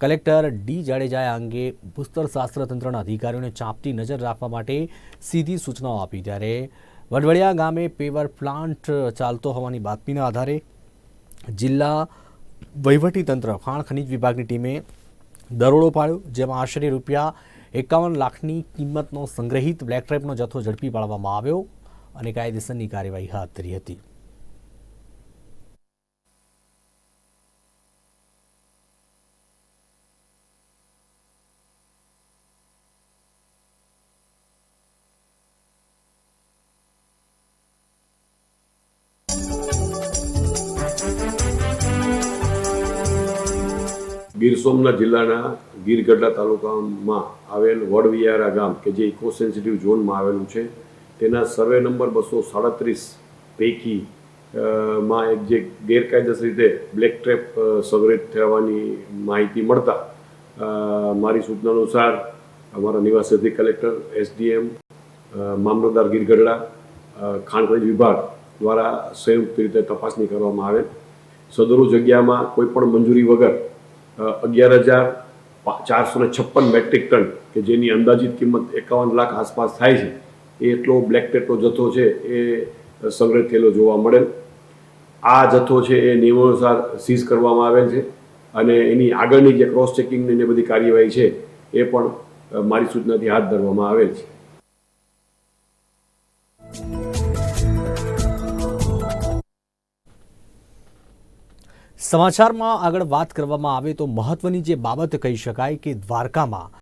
Collector D જાડેજાએ અંગે ભૂસ્તરશાસ્ત્ર તંત્રના અધિકારીઓને ચાંપતી નજર રાખવા માટે સીધી સૂચનાઓ આપી. ત્યારે વડવડિયા ગામે પેવર પ્લાન્ટ ચાલતો હોવાની બાતમીના આધારે જિલ્લા વહીવટીતંત્ર ખાણ ખનીજ વિભાગની ટીમે દરોડો પાડ્યો, જેમાં આશરે રૂપિયા એકાવન લાખની કિંમતનો સંગ્રહિત બ્લેક ટ્રેપનો જથ્થો ઝડપી પાડવામાં આવ્યો અને કાયદેસરની કાર્યવાહી હાથ ધરી હતી. ગીર સોમનાથ જિલ્લાના ગીરગઢડા તાલુકામાં આવેલ વડવિયારા ગામ, કે જે ઇકો સેન્સિટિવ ઝોનમાં આવેલું છે, તેના સર્વે નંબર બસો સાડત્રીસ પૈકી માં એક જે ગેરકાયદેસર રીતે બ્લેક ટ્રેપ સંગ્રહિત થવાની માહિતી મળતા મારી સૂચના અનુસાર અમારા નિવાસી કલેક્ટર, એસડીએમ મામલતદાર ગીરગઢડા ખાણ વિભાગ દ્વારા સંયુક્ત રીતે તપાસણી કરવામાં આવે સદરુ જગ્યામાં કોઈ પણ મંજૂરી વગર અગિયાર હજાર ચારસો ને છપ્પન મેટ્રિક ટન, કે જેની અંદાજિત કિંમત એકાવન લાખ આસપાસ થાય છે. એ એટલો બ્લેક ટેટનો જથ્થો છે, એ સંગ્રહ થયેલો જોવા મળેલ આ જથ્થો છે, એ નિયમાનુસાર સીઝ કરવામાં આવેલ છે અને એની આગળની જે ક્રોસ ચેકિંગની બધી કાર્યવાહી છે, એ પણ મારી સૂચનાથી હાથ ધરવામાં આવેલ છે. સમાચારમાં આગળ વાત કરવામાં આવે તો મહત્વની જે બાબત કહી શકાય કે દ્વારકામાં